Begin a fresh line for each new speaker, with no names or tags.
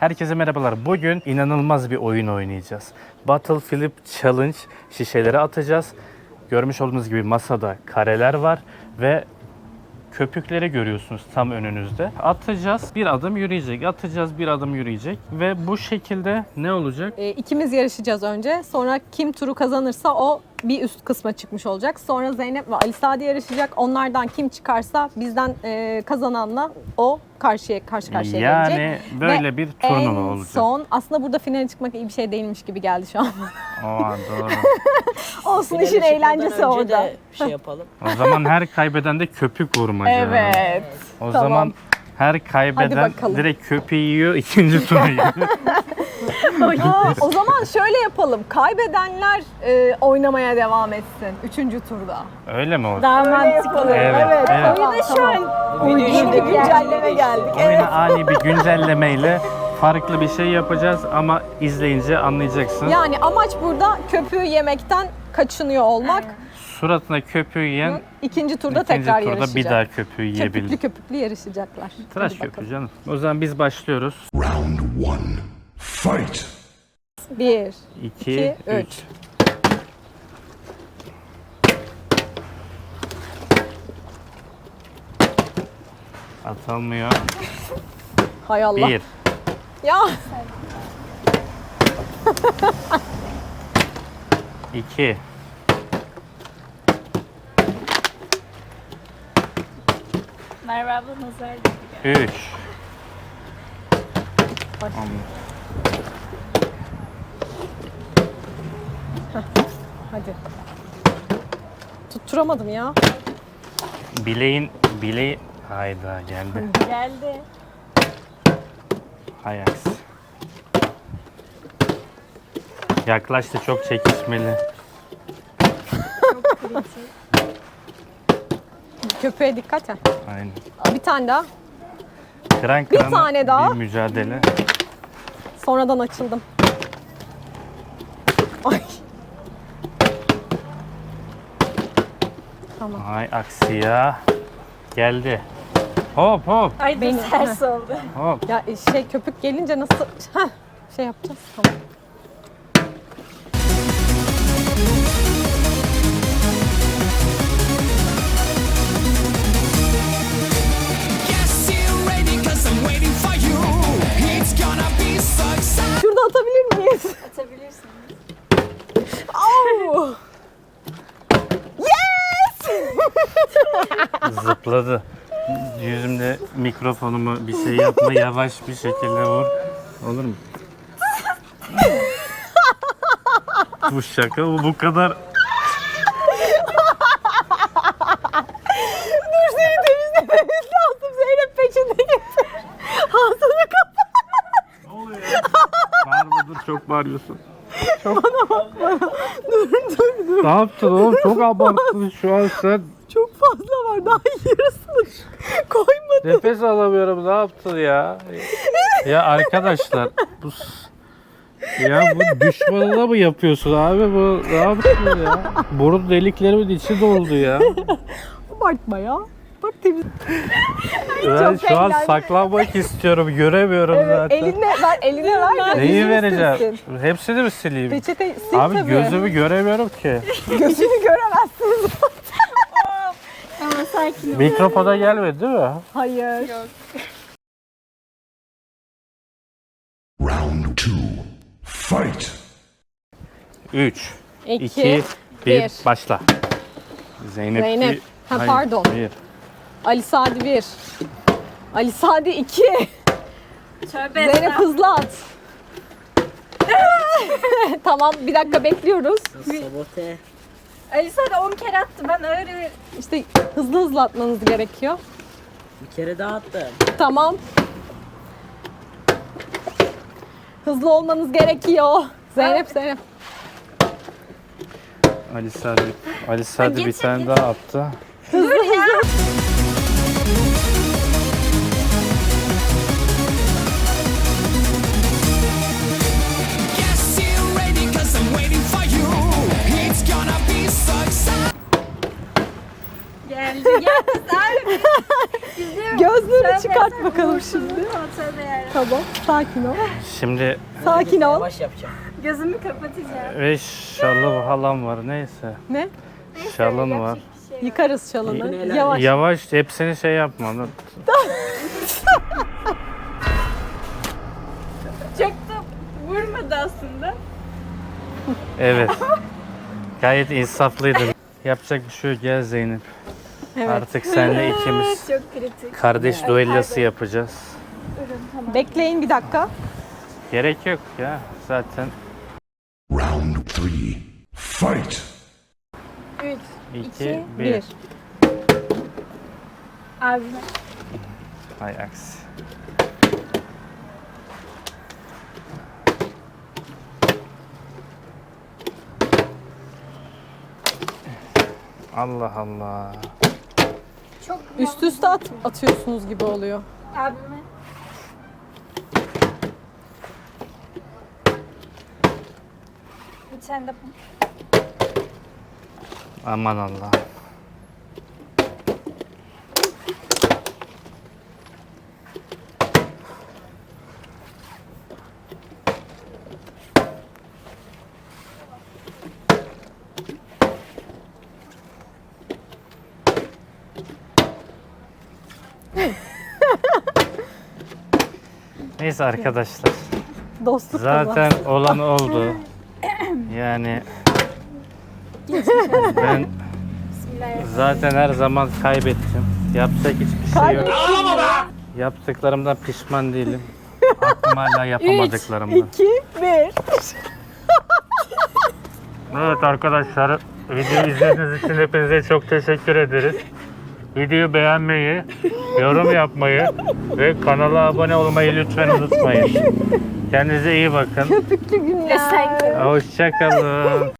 Herkese merhabalar. Bugün inanılmaz bir oyun oynayacağız. Bottle Flip Challenge şişeleri atacağız. Görmüş olduğunuz gibi masada kareler var ve köpükleri görüyorsunuz tam önünüzde. Atacağız, bir adım yürüyecek. Atacağız, bir adım yürüyecek ve bu şekilde ne olacak?
E, ikimiz yarışacağız önce. Sonra kim turu kazanırsa o bir üst kısma çıkmış olacak. Sonra Zeynep ve Ali Sadi yarışacak. Onlardan kim çıkarsa bizden e, kazananla o karşıya karşı karşıya
Yani
gelecek.
böyle
Ve
bir turnuva olacak.
son aslında burada finale çıkmak iyi bir şey değilmiş gibi geldi şu an.
Aa, doğru.
Olsun işin
çıkmadan
eğlencesi
önce
orada.
de şey yapalım.
O zaman her kaybeden de köpük vurmaca.
Evet.
O
Tamam.
zaman her kaybeden
bakalım.
direkt köpüğü yiyor, ikinci turu yiyor.
Aa, o zaman şöyle yapalım. Kaybedenler e, oynamaya devam etsin. Üçüncü turda.
Öyle mi oldu?
Daha mantıklı.
yapalım.
Evet, evet.
Tamam,
Oyuna şu
tamam.
an
Video
Yeni bir güncelleme geldik.
Oyuna ani bir güncellemeyle farklı bir şey yapacağız ama izleyince anlayacaksın.
Yani amaç burada köpüğü yemekten kaçınıyor olmak.
Suratına köpüğü yiyen
İkinci turda
ikinci
tekrar
turda
yarışacak.
bir daha köpüğü yiyebilir.
Köpüklü köpüklü yarışacaklar.
Tıraş
Hadi bakalım.
köpüğü canım. O zaman biz başlıyoruz.
Round one. Fight!
Bir.
2,
İki,
3.
üç.
Atılmıyor.
Hay Allah.
1,
Ya
2,
Merve abla nazar
3.
hadi. Tutturamadım ya.
Bileğin, bileği... Hayda geldi.
geldi.
Aksi. Yaklaştı çok çekişmeli.
Köpüğe dikkat et.
Aynen.
Bir tane daha.
Kıran
Bir
kırana
tane daha.
Bir mücadele.
Sonradan açıldım. Ay. Tamam.
Ay aksi ya. Geldi. Hop hop
Ay
Benim.
ters oldu.
hop.
Ya şey köpük gelince nasıl Heh, şey yapacağız? Tamam.
Yes.
Şurada atabilir miyiz?
Atabilirsin.
Au!
Zıpladı. Yüzümde mikrofonumu bir şey yapma yavaş bir şekilde vur. Olur mu? bu şaka bu bu kadar
Dur seni temizlememiz lazım. Zeynep peçete getir. Ağzını kapat.
ne oluyor ya? Bağırma dur çok bağırıyorsun. Çok...
Dur dur dur.
Ne yaptın oğlum? Çok abarttın şu an sen.
Fazla var. Daha yarısını koymadım.
Nefes alamıyorum. Ne yaptın ya? Ya arkadaşlar bu ya bu düşmanına mı yapıyorsun abi bu ne yaptın ya? Burun deliklerimin içi doldu ya.
Abartma ya. Bak temiz.
Ben şu an
eğlendim.
saklanmak istiyorum. Göremiyorum
Evet,
zaten.
eline ver, eline ver.
Neyi vereceğim?
silsin.
Hepsini mi sileyim?
Peçete sil
Abi
tabii.
gözümü göremiyorum ki.
Gözünü göremezsiniz.
Sakin ol.
Mikrofona gelmedi değil mi?
Hayır.
Round two. Fight!
3,
İki,
2, 1,
bir.
başla. Zeynep.
Zeynep.
bir-
Ha,
Hayır,
pardon.
Bir.
Ali Sadi 1. Ali Sadi 2.
Tövbe
Zeynep
estağfurullah.
hızlı at. tamam bir dakika bekliyoruz.
Sabote.
Alisa da 10 kere attı. Ben ağır.
İşte hızlı hızlı atmanız gerekiyor.
Bir kere daha attım.
Tamam. Hızlı olmanız gerekiyor. Zeynep Zeynep.
Ali Sadi, Ali Sadi bir
getir,
tane daha attı.
Yes,
çıkart bakalım şimdi.
Yarabbim.
Tamam. Sakin ol.
Şimdi
Sakin ol.
Yavaş yapacağım.
Gözümü kapatacağım.
ve şalı halam var neyse.
Ne?
Şalın var.
Şey.
Yıkarız çalını. Yavaş.
Yavaş hepsini şey yapma. dur.
Çok da vurmadı aslında.
Evet. Gayet insaflıydın. Yapacak bir şey yok gel Zeynep.
Evet.
Artık senle ikimiz
Çok kritik.
kardeş duellosu yapacağız.
Ürün tamam.
Bekleyin bir dakika.
Gerek yok ya zaten
Round three. Fight!
3,
2
İki,
1
Bir.
abime.
Hay aksi. Allah Allah.
Üst üste at, atıyorsunuz gibi oluyor.
abime. Bir tane de
Aman Allah. Neyse arkadaşlar.
Dostluk
Zaten
kazansın.
olan oldu. Yani ben zaten her zaman kaybettim. Yapacak hiçbir şey yok. Yaptıklarımdan pişman değilim. Aklım hala yapamadıklarımdan.
2, 1.
Evet arkadaşlar, videoyu izlediğiniz için hepinize çok teşekkür ederiz. Videoyu beğenmeyi, yorum yapmayı ve kanala abone olmayı lütfen unutmayın. Kendinize iyi bakın.
Köpüklü günler.
Esen
Hoşçakalın.